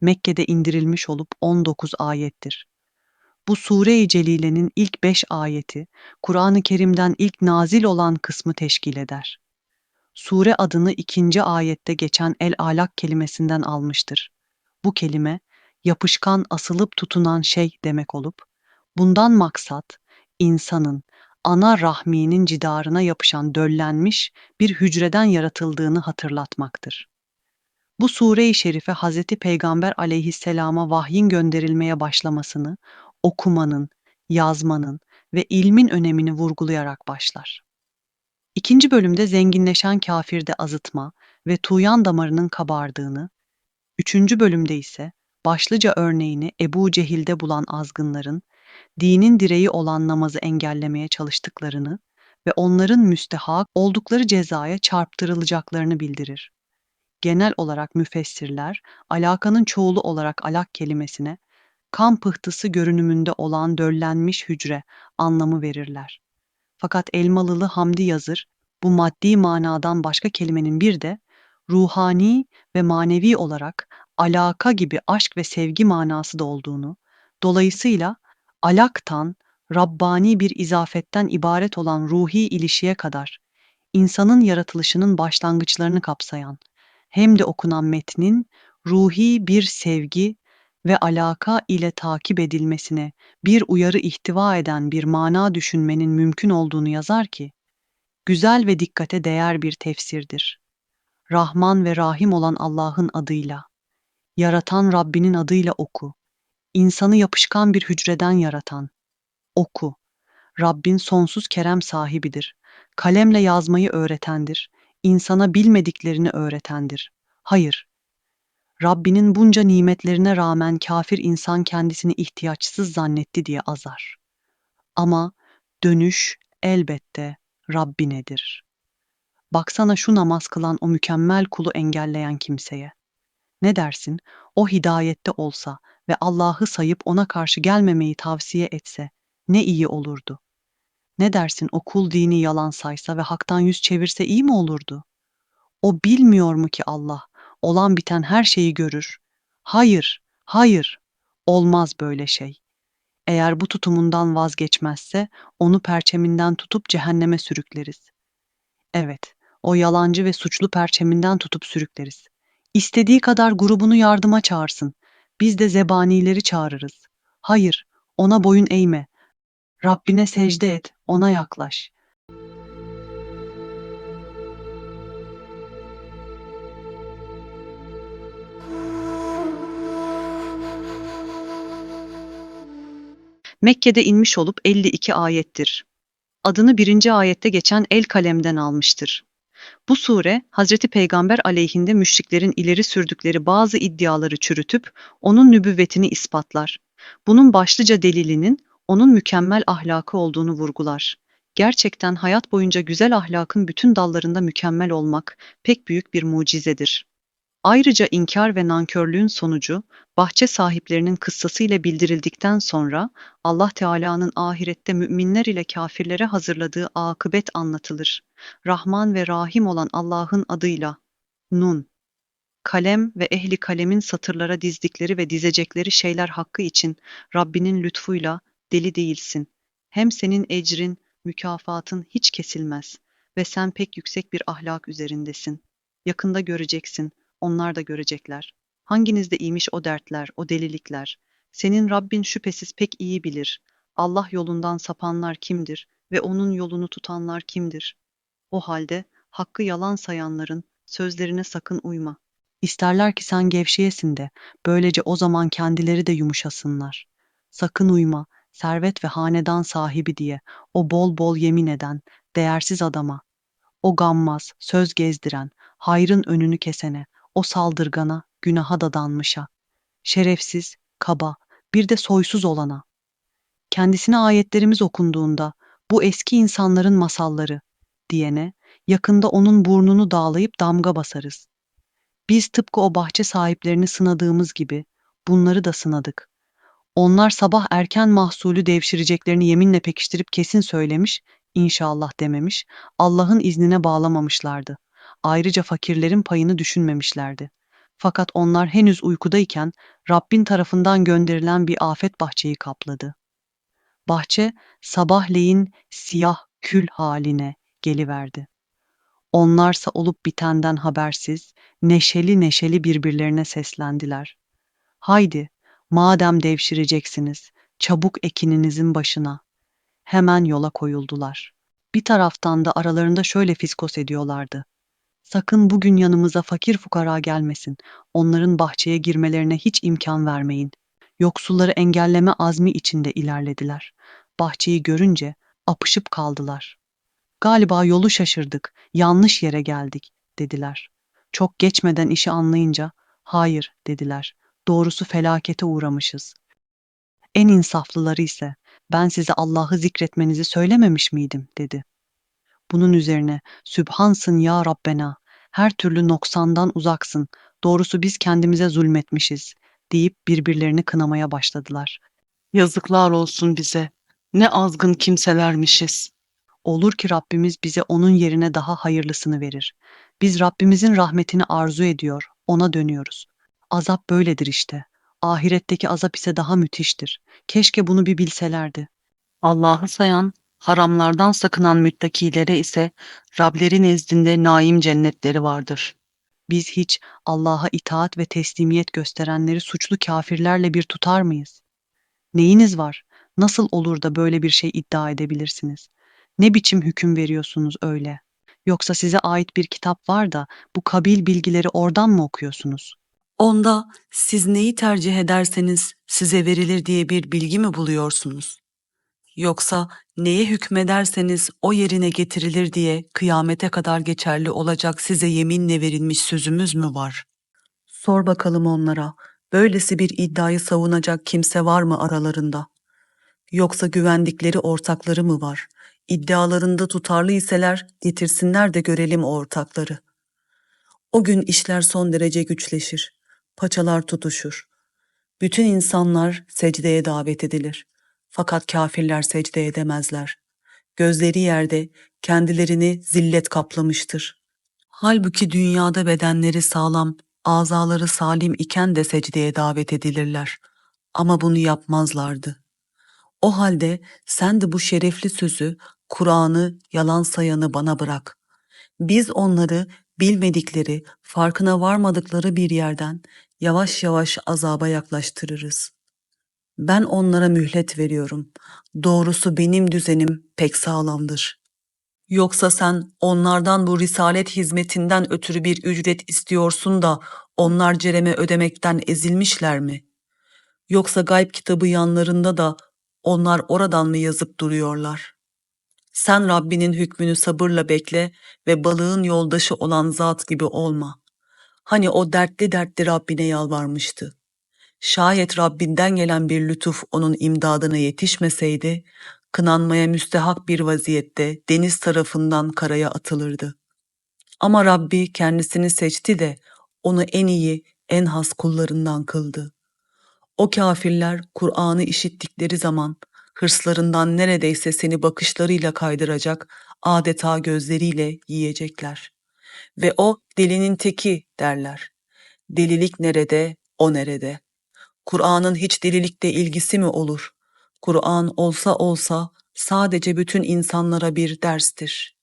Mekke'de indirilmiş olup 19 ayettir. Bu Sure-i Celile'nin ilk 5 ayeti, Kur'an-ı Kerim'den ilk nazil olan kısmı teşkil eder. Sure adını ikinci ayette geçen el-alak kelimesinden almıştır. Bu kelime, yapışkan asılıp tutunan şey demek olup, bundan maksat, insanın ana rahminin cidarına yapışan döllenmiş bir hücreden yaratıldığını hatırlatmaktır. Bu sure-i şerife Hz. Peygamber aleyhisselama vahyin gönderilmeye başlamasını, okumanın, yazmanın ve ilmin önemini vurgulayarak başlar. İkinci bölümde zenginleşen kafirde azıtma ve tuğyan damarının kabardığını, üçüncü bölümde ise başlıca örneğini Ebu Cehil'de bulan azgınların, dinin direği olan namazı engellemeye çalıştıklarını ve onların müstehak oldukları cezaya çarptırılacaklarını bildirir. Genel olarak müfessirler, alakanın çoğulu olarak alak kelimesine, kan pıhtısı görünümünde olan döllenmiş hücre anlamı verirler. Fakat Elmalılı Hamdi Yazır, bu maddi manadan başka kelimenin bir de ruhani ve manevi olarak alaka gibi aşk ve sevgi manası da olduğunu, dolayısıyla alaktan, Rabbani bir izafetten ibaret olan ruhi ilişiye kadar, insanın yaratılışının başlangıçlarını kapsayan, hem de okunan metnin ruhi bir sevgi ve alaka ile takip edilmesine bir uyarı ihtiva eden bir mana düşünmenin mümkün olduğunu yazar ki, güzel ve dikkate değer bir tefsirdir. Rahman ve Rahim olan Allah'ın adıyla, yaratan Rabbinin adıyla oku, insanı yapışkan bir hücreden yaratan, oku. Rabbin sonsuz kerem sahibidir. Kalemle yazmayı öğretendir. İnsana bilmediklerini öğretendir. Hayır, Rabbinin bunca nimetlerine rağmen kafir insan kendisini ihtiyaçsız zannetti diye azar. Ama dönüş elbette Rabbinedir. Baksana şu namaz kılan o mükemmel kulu engelleyen kimseye. Ne dersin? O hidayette olsa ve Allah'ı sayıp ona karşı gelmemeyi tavsiye etse ne iyi olurdu. Ne dersin o kul dini yalan saysa ve haktan yüz çevirse iyi mi olurdu? O bilmiyor mu ki Allah olan biten her şeyi görür. Hayır, hayır, olmaz böyle şey. Eğer bu tutumundan vazgeçmezse onu perçeminden tutup cehenneme sürükleriz. Evet, o yalancı ve suçlu perçeminden tutup sürükleriz. İstediği kadar grubunu yardıma çağırsın. Biz de zebanileri çağırırız. Hayır, ona boyun eğme. Rabbine secde et, ona yaklaş. Mekke'de inmiş olup 52 ayettir. Adını birinci ayette geçen el kalemden almıştır. Bu sure, Hazreti Peygamber aleyhinde müşriklerin ileri sürdükleri bazı iddiaları çürütüp onun nübüvvetini ispatlar. Bunun başlıca delilinin onun mükemmel ahlakı olduğunu vurgular. Gerçekten hayat boyunca güzel ahlakın bütün dallarında mükemmel olmak pek büyük bir mucizedir. Ayrıca inkar ve nankörlüğün sonucu bahçe sahiplerinin kıssası ile bildirildikten sonra Allah Teala'nın ahirette müminler ile kafirlere hazırladığı akıbet anlatılır. Rahman ve Rahim olan Allah'ın adıyla. Nun. Kalem ve ehli kalemin satırlara dizdikleri ve dizecekleri şeyler hakkı için Rabbinin lütfuyla deli değilsin. Hem senin ecrin, mükafatın hiç kesilmez ve sen pek yüksek bir ahlak üzerindesin. Yakında göreceksin, onlar da görecekler. Hanginizde iyiymiş o dertler, o delilikler. Senin Rabbin şüphesiz pek iyi bilir. Allah yolundan sapanlar kimdir ve onun yolunu tutanlar kimdir? O halde hakkı yalan sayanların sözlerine sakın uyma. İsterler ki sen gevşeyesin de, böylece o zaman kendileri de yumuşasınlar. Sakın uyma, servet ve hanedan sahibi diye, o bol bol yemin eden, değersiz adama. O gammaz, söz gezdiren, hayrın önünü kesene, o saldırgana, günaha dadanmışa, şerefsiz, kaba, bir de soysuz olana. Kendisine ayetlerimiz okunduğunda bu eski insanların masalları diyene yakında onun burnunu dağlayıp damga basarız. Biz tıpkı o bahçe sahiplerini sınadığımız gibi bunları da sınadık. Onlar sabah erken mahsulü devşireceklerini yeminle pekiştirip kesin söylemiş, inşallah dememiş, Allah'ın iznine bağlamamışlardı. Ayrıca fakirlerin payını düşünmemişlerdi. Fakat onlar henüz uykudayken Rabbin tarafından gönderilen bir afet bahçeyi kapladı. Bahçe sabahleyin siyah kül haline geliverdi. Onlarsa olup bitenden habersiz, neşeli neşeli birbirlerine seslendiler. Haydi, madem devşireceksiniz, çabuk ekininizin başına. Hemen yola koyuldular. Bir taraftan da aralarında şöyle fiskos ediyorlardı. Sakın bugün yanımıza fakir fukara gelmesin. Onların bahçeye girmelerine hiç imkan vermeyin. Yoksulları engelleme azmi içinde ilerlediler. Bahçeyi görünce apışıp kaldılar. Galiba yolu şaşırdık, yanlış yere geldik, dediler. Çok geçmeden işi anlayınca, hayır, dediler. Doğrusu felakete uğramışız. En insaflıları ise, ben size Allah'ı zikretmenizi söylememiş miydim, dedi. Bunun üzerine, Sübhansın ya Rabbena, her türlü noksandan uzaksın, doğrusu biz kendimize zulmetmişiz, deyip birbirlerini kınamaya başladılar. Yazıklar olsun bize. Ne azgın kimselermişiz. Olur ki Rabbimiz bize onun yerine daha hayırlısını verir. Biz Rabbimizin rahmetini arzu ediyor, ona dönüyoruz. Azap böyledir işte. Ahiretteki azap ise daha müthiştir. Keşke bunu bir bilselerdi. Allah'ı sayan, haramlardan sakınan müttakilere ise Rableri nezdinde naim cennetleri vardır. Biz hiç Allah'a itaat ve teslimiyet gösterenleri suçlu kafirlerle bir tutar mıyız? Neyiniz var? Nasıl olur da böyle bir şey iddia edebilirsiniz? Ne biçim hüküm veriyorsunuz öyle? Yoksa size ait bir kitap var da bu kabil bilgileri oradan mı okuyorsunuz? Onda siz neyi tercih ederseniz size verilir diye bir bilgi mi buluyorsunuz? Yoksa neye hükmederseniz o yerine getirilir diye kıyamete kadar geçerli olacak size yeminle verilmiş sözümüz mü var? Sor bakalım onlara, böylesi bir iddiayı savunacak kimse var mı aralarında? Yoksa güvendikleri ortakları mı var? İddialarında tutarlı iseler getirsinler de görelim o ortakları. O gün işler son derece güçleşir, paçalar tutuşur. Bütün insanlar secdeye davet edilir. Fakat kafirler secde edemezler. Gözleri yerde, kendilerini zillet kaplamıştır. Halbuki dünyada bedenleri sağlam, azaları salim iken de secdeye davet edilirler. Ama bunu yapmazlardı. O halde sen de bu şerefli sözü, Kur'an'ı yalan sayanı bana bırak. Biz onları bilmedikleri, farkına varmadıkları bir yerden yavaş yavaş azaba yaklaştırırız. Ben onlara mühlet veriyorum. Doğrusu benim düzenim pek sağlamdır. Yoksa sen onlardan bu risalet hizmetinden ötürü bir ücret istiyorsun da onlar cereme ödemekten ezilmişler mi? Yoksa gayb kitabı yanlarında da onlar oradan mı yazıp duruyorlar? Sen Rabbinin hükmünü sabırla bekle ve balığın yoldaşı olan zat gibi olma. Hani o dertli dertli Rabbine yalvarmıştı. Şayet Rabbinden gelen bir lütuf onun imdadına yetişmeseydi, kınanmaya müstehak bir vaziyette deniz tarafından karaya atılırdı. Ama Rabbi kendisini seçti de onu en iyi, en has kullarından kıldı. O kafirler Kur'an'ı işittikleri zaman hırslarından neredeyse seni bakışlarıyla kaydıracak, adeta gözleriyle yiyecekler. Ve o delinin teki derler. Delilik nerede, o nerede? Kur'an'ın hiç delilikle ilgisi mi olur? Kur'an olsa olsa sadece bütün insanlara bir derstir.